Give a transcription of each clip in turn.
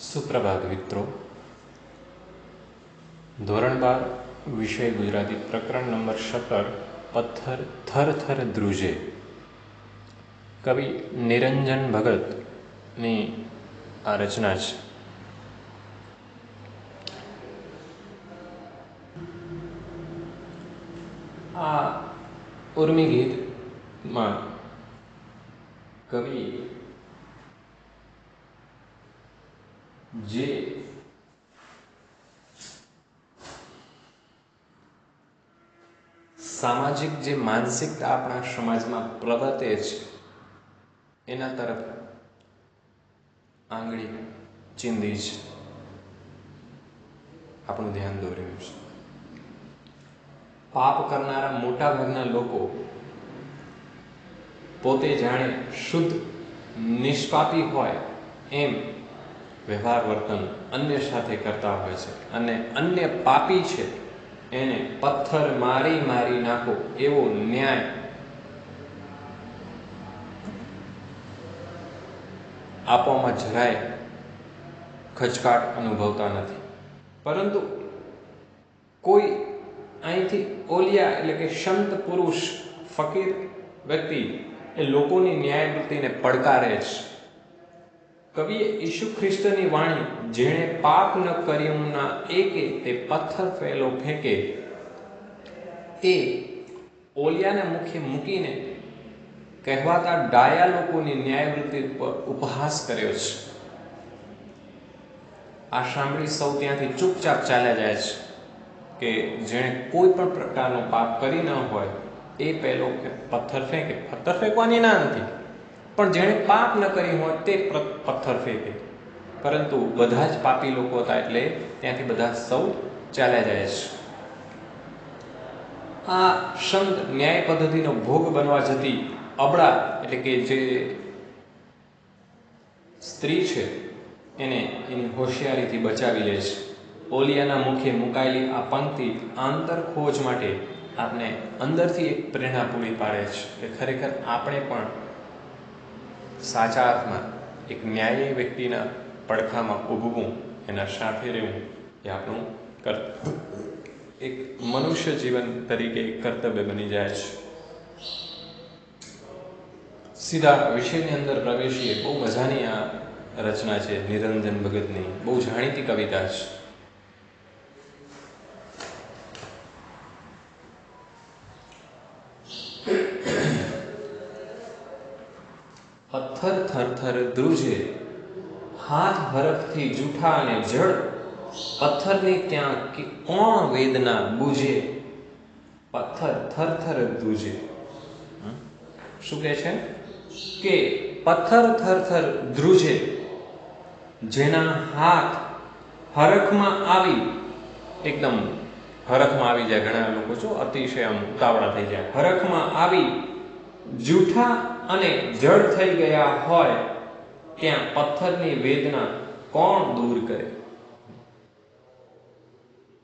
સુપ્રભાત મિત્રો. ધોરણ બાર, વિષય ગુજરાતી પ્રકરણ નંબર સત્તર, પથ્થર થર થર ધ્રુજે. કવિ નિરંજન ભગતની આ રચના છે. આ ઉર્મી ગીતમાં કવિ જે સામાજિક જે માનસિકતા આપણા સમાજમાં પ્રવર્તે છે, એના તરફ આંગળી ચીંધી છે. આપણું ધ્યાન દોર્યું છે. પાપ કરનારા મોટા ભાગના લોકો પોતે જાણે શુદ્ધ, નિષ્પાપી હોય એમ વ્યવહાર, વર્તન અન્ય સાથે કરતા હોય છે. અને અન્ય પાપી છે, એને પથ્થર મારી મારી નાખો એવો ન્યાય. આપવામાં જરાય ખચકાટ અનુભવતા નથી. પરંતુ કોઈ અહીંથી ઓલિયા એટલે કે સંત પુરુષ, ફકીર વ્યક્તિ એ લોકોની ન્યાયવૃત્તિને પડકારે છે કવિએ ઈસુ ખ્રિસ્તની વાણી, જેણે પાપ ન કર્યું ના એકે, તે પથ્થર ફેલો ફેંકે. એ ઓલિયાને મુખે મૂકીને કહેવાતા ડાયા લોકોની ન્યાયવૃત્તિ ઉપર ઉપહાસ કર્યો છે. આ સાંભળી સૌ ત્યાંથી ચૂપચાપ ચાલ્યા જાય છે કે જેણે કોઈ પણ પ્રકારનો પાપ કરી ન હોય, એ પહેલો પથ્થર ફેંકે. પથ્થર ફેંકવાની ના નથી. પણ જેણે પાપ ન કરી હોય તે પથ્થર ફેંકે. પરંતુ બધા જ પાપી લોકો હતા એટલે ત્યાંથી બધા સૌ ચાલ્યા જાય છે. આ સંત ન્યાય પદ્ધતિનો ભોગ બનવા જતી અબળા, એટલે કે જે સ્ત્રી છે, એને એની હોશિયારીથી બચાવી લે છે. ઓલિયાના મુખે મુકાયેલી આ પંક્તિ આંતર ખોજ માટે આપને અંદરથી એક પ્રેરણા પૂરી પાડે છે કે ખરેખર આપણે પણ સાચા અર્થમાં એક ન્યાયી વ્યક્તિના પડખામાં ઊભવું એના સાથે રહેવું એ આપણું કર્તવ્ય. એક મનુષ્ય જીવન તરીકે કર્તવ્ય બની જાય છે. સીધા વિષયની અંદર પ્રવેશીએ બહુ મજાની આ રચના છે, નિરંજન ભગતની, બહુ જાણીતી કવિતા છે. પથ્થર ધ્રુજે, હાથ હરખથી જૂઠા અને જળ પથ્થરની ત્યાં કે કોણ વેદના બુજે? પથ્થર થરથર ધ્રુજે. શું કહે છે? કે પથ્થર થરથર ધ્રુજે, જેના હાથ હરખમાં આવી, એકદમ હરખમાં આવી જાય. ઘણા લોકો છો અતિશય આમ ઉતાવળા થઈ જાય. હરખમાં આવી જૂઠા અને જડ થઈ ગયા હોય, ત્યાં પથ્થરની વેદના કોણ દૂર કરે?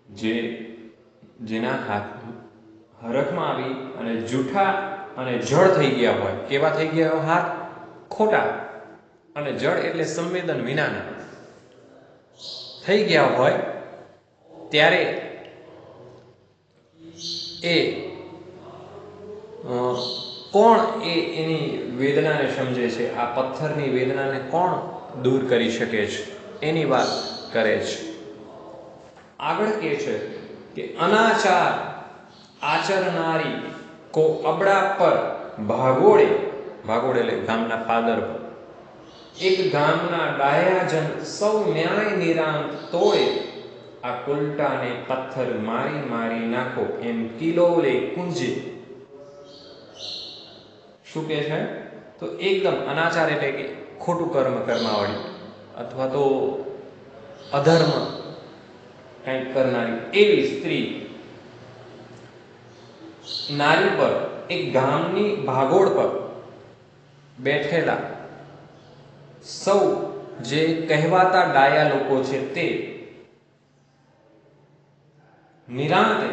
જે જેના હાથ હરખમાં આવી અને જૂઠા અને જળ થઈ ગયા હોય, કેવા થઈ ગયા હાથ ખોટા અને જળ એટલે સંવેદન વિનાના. થઈ ગયા હોય, ત્યારે એ કોણ એ એની વેદનાને સમજે છે? આ પથ્થરની વેદનાને કોણ દૂર કરી શકે છે? એની વાત કરે છે. આગળ કે છે કે અનાચાર આચરનારી કો અબડા પર ભાગોળે ભાગોળે એટલે ગામના પાદર પર. એક ગામના ડાયાજન સૌ ન્યાય નિરાંત તોડે આ કુલટાને પથ્થર મારી મારી નાખો, એમ કિલોલે કુંજે. શું કહે છે? તો એકદમ અનાચાર એટલે કે ખોટું કર્મ કર્માવાળી અથવા તો અધર્મ કંઈક કરનારી એવી સ્ત્રી નારી પર, એક ગામની ભાગોળ પર બેઠેલા સૌ જે કહેવાતા ડાયા લોકો છે તે નિરાંતે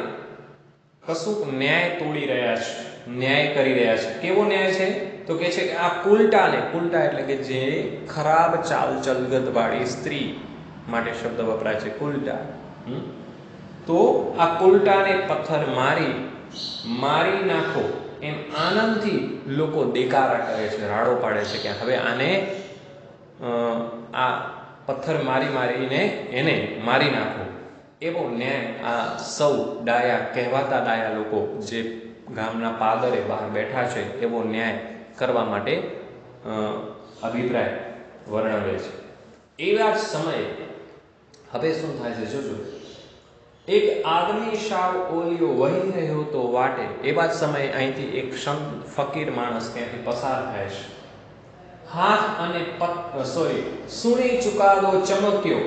કશુંક ન્યાય તોડી રહ્યા છે. ન્યાય કરી રહ્યા છે. કેવો ન્યાય છે? તો કે છે કે આ કુલટાને કુલટા એટલે કે જે ખરાબ ચાલ ચલગતવાળી સ્ત્રી માટે શબ્દ વપરાય છે કુલટા? તો આ કુલટાને પથ્થર મારી મારી નાખો. એમ આનંદથી લોકો દેકારા કરે છે, રાડો પાડે છે કે હવે આને આ પથ્થર મારી મારીને એને મારી નાખો. એવો ન્યાય આ સૌ ડાયા, કહેવાતા ડાયા લોકો જે ગામના પાદરે બહાર બેઠા છે એવો ન્યાય કરવા માટે અભિપ્રાય વર્ણવે છે. એવા જ સમયે હવે શું થાય છે જોજો. એક આદમી સાવ ઓલિયો વહી રહ્યો તો વાટે, એવા જ સમયે અહીંથી એક સંત ફકીર માણસ ત્યાંથી પસાર થાય છે. હાથ અને સોરી સુણી ચુકાદો ચમક્યો?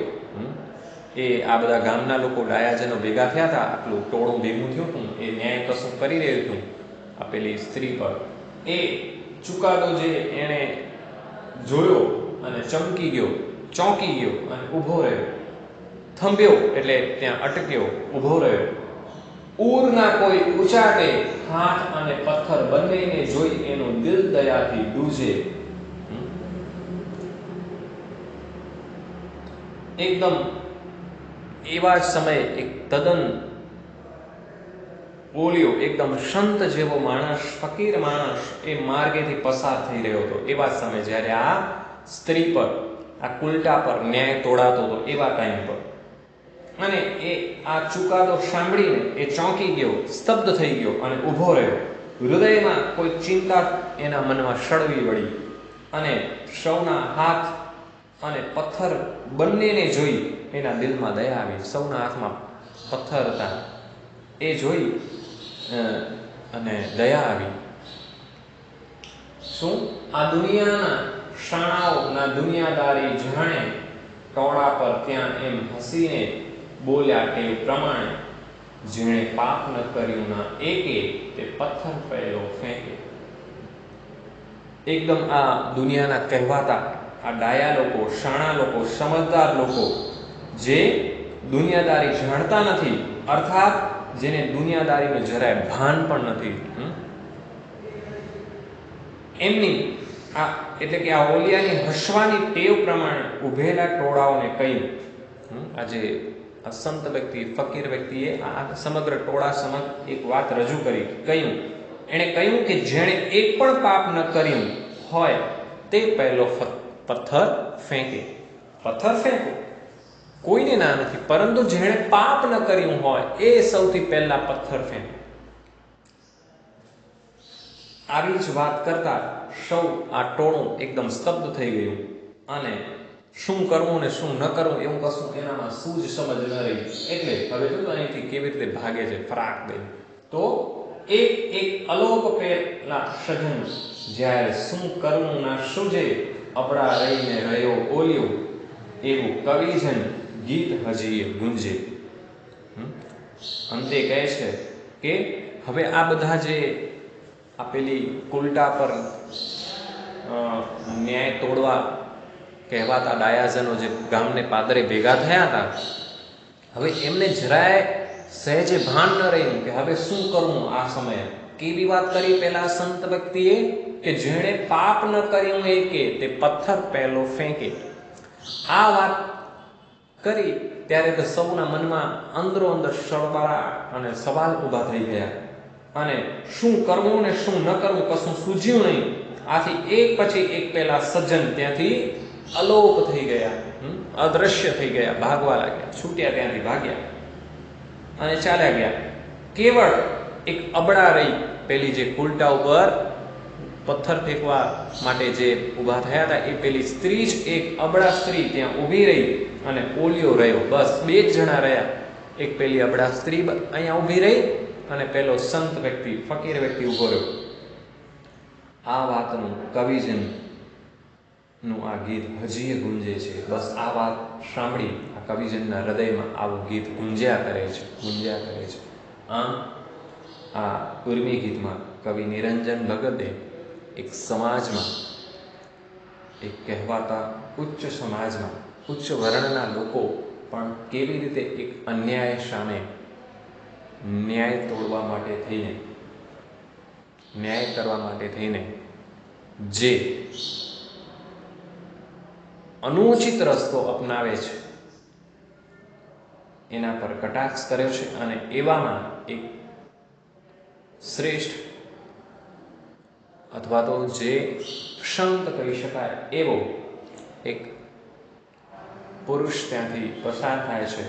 એ આ બધા ગામના લોકો ડાયાજનો ભેગા થયા હતા. આટલું ટોળું ભેગું થયું હતું. એ ન્યાય કશું કરી રહ્યું હતું આ પેલી સ્ત્રી પર. એ ચુકાદો જે એણે જોયો અને ચમકી ગયો, ચોંકી ગયો અને ઊભો રહ્યો. થંભ્યો એટલે ત્યાં અટક્યો, ઊભો રહ્યો. ઉરના કોઈ ઉચાટે હાથ અને પથ્થર બંનેને જોઈ એનું દિલ દયાથી ડૂજે? એકદમ એવા સમયે એક તદ્દન બોલ્યો એકદમ સંત જેવો માણસ, ફકીર માણસ, એ માર્ગેથી પસાર થઈ રહ્યો હતો. એવા સમયે જ્યારે આ સ્ત્રી પર, આ કુલટા પર ન્યાય તોડાતો હતો, એવા ટાઈમ પર. અને એ આ ચુકાદો સાંભળીને એ ચોંકી ગયો, સ્તબ્ધ થઈ ગયો અને ઊભો રહ્યો. હૃદયમાં કોઈ ચિંતા એના મનમાં સળવી વળી અને સૌના હાથ અને પથ્થર બંનેને જોઈ એના દિલમાં દયા આવી. સૌના હાથમાં પથ્થર હતા. એ જોઈ અને દયા આવી. શું? આ દુનિયાના શાણાઓના દુનિયાદારી જાણે ટોળા પર ત્યાં એમ હસીને બોલ્યા તે પ્રમાણે, જેણે પાપ ન કર્યું ના એકે તે પથ્થર પહેલો ફેંકે. એકદમ આ દુનિયાના કહેવાતા આ ડાયા લોકો, શાણા લોકો, સમજદાર લોકો જે દુનિયાદારી જાણતા નથી, અર્થાત જેને દુનિયાદારીનું જરાય ભાન પણ નથી? એમની આ, એટલે કે આ ઓલિયાની હસવાની ટેવ પ્રમાણે ઉભેલા ટોળાઓને કહ્યું? આજે સંત વ્યક્તિ, ફકીર વ્યક્તિએ આ સમગ્ર ટોળા સમક્ષ એક વાત રજૂ કરી કહ્યું, એણે કહ્યું કે જેણે એક પણ પાપ ન કર્યું હોય, તે પહેલો પથ્થર ફેંકે પથ્થર ફેંકો કોઈને ના નથી, પરંતુ જેણે પાપ ન કર્યું હોય, એ સૌથી પહેલા પથ્થર ફેંકે. આવી જ વાત કરતા સૌ આ ટોળું એકદમ સ્તબ્ધ થઈ ગયું. અને શું કરવું ને શું ન કરવું એવું કશું એનામાં શું જ સમજ ન રહી. એટલે હવે જો અહીંથી કેવી રીતે ભાગે છે, ફરાક દઈ. તો એક એક અલોક પેલા સજન જ્યારે શું કરવું ના સૂજે અપડા રહીને રહ્યો બોલ્યો, એવું કવિજન ગીત હજી ગુંજે. હમ? અંતે કહે છે કે હવે આ બધા જે આપેલી કુલટા પર ન્યાય તોડવા કહેવાતા ડાયાજનો જે ગામને પાદરે ભેગા થયા હતા, હવે એમને જરાય સહેજે ભાન ન રહ્યું કે હવે શું કરવું આ સમયે? કેવી વાત કરી પેલા સંત વ્યક્તિએ કે જેણે પાપ ન કર્યું એ કે તે પથ્થર પહેલો ફેંકે. આ વાત કરી ત્યારે તો સૌના મનમાં અંદરો અંદર સળબારા અને સવાલ ઊભા થઈ ગયા. અને શું કરવું ને શું ન કરવું કશું સૂઝ્યું નહીં. આથી એક પછી એક પેલા સજ્જન ત્યાંથી અલોપ થઈ ગયા? અદ્રશ્ય થઈ ગયા. ભાગવા લાગ્યા. છૂટ્યા ત્યાંથી ભાગ્યા. અને ચાલ્યા ગયા. કેવળ એક અબડા રહી. પેલી જે કુલટા ઉપર પથ્થર ફેંકવા માટે જે ઊભા થયા હતા, એ પેલી સ્ત્રી જ એક અબડા સ્ત્રી ત્યાં ઊભી રહી અને ઓલિયો રહ્યો. બસ બે જ જણા રહ્યા. એક પેલી અબડા સ્ત્રી અહીંયા ઊભી રહી અને પેલો સંત વ્યક્તિ, ફકીર વ્યક્તિ ઊભો રહ્યો. આ વાતનું કવિજનનું આ ગીત હજી ગુંજે છે. બસ આ વાત સાંભળી આ કવિજનના હૃદયમાં આવું ગીત ગુંજ્યા કરે છે, ગુંજ્યા કરે છે. આમ આ ઉર્મી ગીતમાં કવિ નિરંજન ભગતે એક સમાજમાં, એક કહેવાતા ઉચ્ચ સમાજમાં, ઉચ્ચ વર્ણના લોકો પણ કેવી રીતે એક અન્યાય સામે ન્યાય તોડવા માટે થઈને, ન્યાય કરવા માટે થઈને જે અનુચિત રસ્તો અપનાવે છે, એના પર કટાક્ષ કર્યો છે અને એવામાં એક શ્રેષ્ઠ અથવા તો જે સંત કહી શકાય, એવો એક પુરુષ ત્યાંથી પસાર થાય છે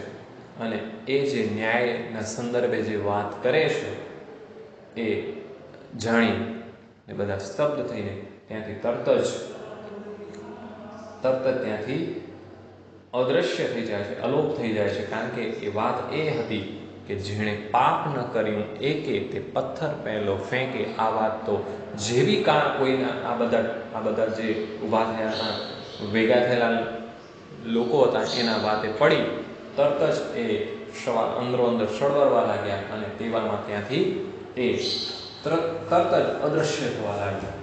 અને એ જે ન્યાયના સંદર્ભે જે વાત કરે છે, એ જાણી ને બધા સ્તબ્ધ થઈને ત્યાંથી તરત જ તરત જ ત્યાંથી અદૃશ્ય થઈ જાય છે, અલોપ થઈ જાય છે. કારણ કે એ વાત એ હતી કે જેણે પાપ ન કર્યું, એકે તે પથ્થર પહેલો ફેંકે. આ વાત તો જેવી કા કોઈના, આ બધા આ બધા જે ઊભા થયા ભેગા થયેલા લોકો હતા, એના વાતે પડી. તરત જ એ સવાલ અંદરો અંદર સળવરવા લાગ્યા અને તેવામાં ત્યાંથી એ તરત તરત જ અદૃશ્ય થવા લાગ્યા.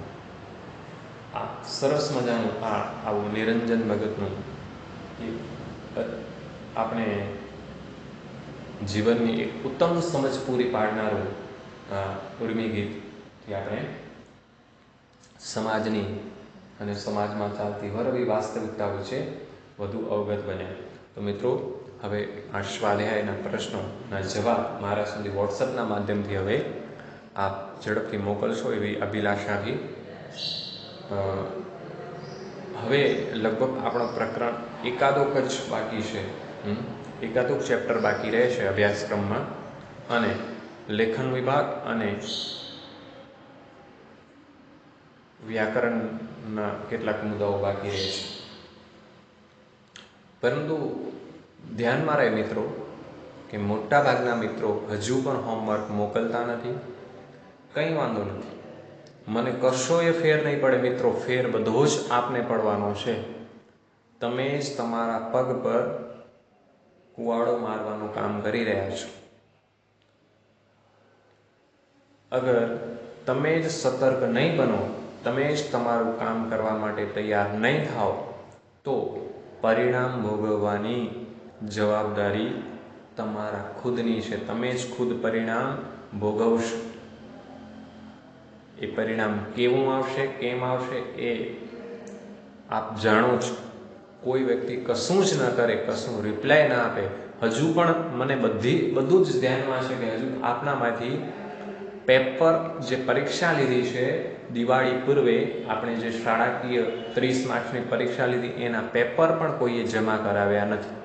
આ સરસ મજાનું આ આવું નિરંજન ભગતનું આપણે જીવનની એક ઉત્તમ સમજ પૂરી પાડનારું ઉર્મી ગીતથી આપણે સમાજની અને સમાજમાં ચાલતી વરવી વાસ્તવિકતાઓ છે વધુ અવગત બન્યા તો મિત્રો, હવે આ સ્વાધ્યાયના પ્રશ્નોના જવાબ મારા સુધી વોટ્સઅપના માધ્યમથી હવે આપ ઝડપથી મોકલશો એવી અભિલાષાથી હવે લગભગ આપણો પ્રકરણ એકાદોક જ બાકી છે. એકાદોક ચેપ્ટર બાકી રહે છે અભ્યાસક્રમમાં. અને લેખન વિભાગ અને વ્યાકરણના કેટલાક મુદ્દાઓ બાકી રહે છે. પરંતુ ધ્યાનમાં રહે મિત્રો કે મોટાભાગના મિત્રો હજુ પણ હોમવર્ક મોકલતા નથી. કંઈ વાંધો નથી. મને કશો એ ફેર નહીં પડે મિત્રો, ફેર બધો જ આપને પડવાનો છે. તમે જ તમારા પગ પર કુવાડો મારવાનું કામ કરી રહ્યા છો. અગર તમે જ સતર્ક નહીં બનો, તમે જ તમારું કામ કરવા માટે તૈયાર નહીં થાઓ, તો પરિણામ ભોગવવાની જવાબદારી તમારા ખુદની છે. તમે જ ખુદ પરિણામ ભોગવશો. એ પરિણામ કેવું આવશે, કેમ આવશે, એ આપ જાણો છો. કોઈ વ્યક્તિ કશું જ ન કરે, કશું રિપ્લાય ના આપે, હજુ પણ મને બધી, બધું જ ધ્યાનમાં છે કે હજુ આપનામાંથી પેપર જે પરીક્ષા લીધી છે, દિવાળી પૂર્વે આપણે જે શાળાકીય ત્રીસ માર્ક્સની પરીક્ષા લીધી, એના પેપર પણ કોઈએ જમા કરાવ્યા નથી.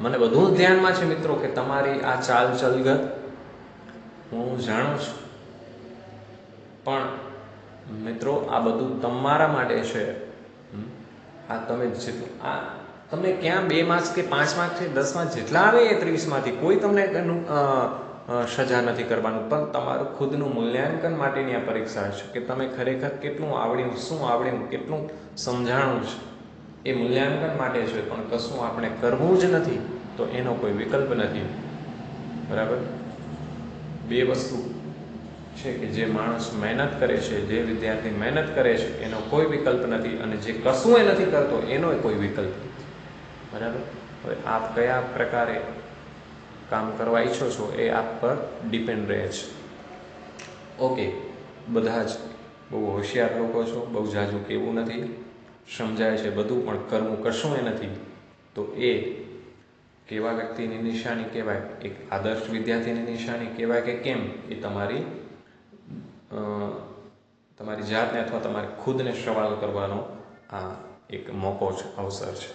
મને બધું જ ધ્યાનમાં છે મિત્રો કે તમારી આ ચાલ ચલગત હું જાણું છું. પણ મિત્રો, આ બધું તમારા માટે છે. આ તમે જેટલું આ તમને ક્યાં બે માર્ક્સ કે પાંચ માર્ક્સ કે દસ માર્ક્સ જેટલા આવે એ ત્રીસમાંથી કોઈ તમને એનું સજા નથી કરવાનું. પણ તમારું ખુદનું મૂલ્યાંકન માટેની આ પરીક્ષા છે કે તમે ખરેખર કેટલું આવડ્યું, શું આવડ્યું, કેટલું સમજાણું છે. એ મૂલ્યાંકન માટે છે પણ કશું આપણે કરવું જ નથી, તો એનો કોઈ વિકલ્પ નથી. બરાબર? બે વસ્તુ છે કે જે માણસ મહેનત કરે છે, જે વિદ્યાર્થી મહેનત કરે છે, એનો કોઈ વિકલ્પ નથી અને જે કશું એ નથી કરતો એનો કોઈ વિકલ્પ બરાબર? હવે આપ કયા પ્રકારે કામ કરવા ઈચ્છો છો એ આપ પર ડિપેન્ડ રહે છે. ઓકે, બધા જ બહુ હોશિયાર લોકો છો, બહુ જાજુ કેવું નથી, સમજાય છે બધું, પણ કરવું કશું એ નથી, તો એ કેવા વ્યક્તિની નિશાની કહેવાય? એક આદર્શ વિદ્યાર્થીની નિશાની કહેવાય કે કેમ? એ તમારી તમારી જાતને અથવા તમારે ખુદને સવાલ કરવાનો આ એક મોકો છે, અવસર છે.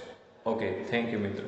ઓકે થેન્ક યુ મિત્રો.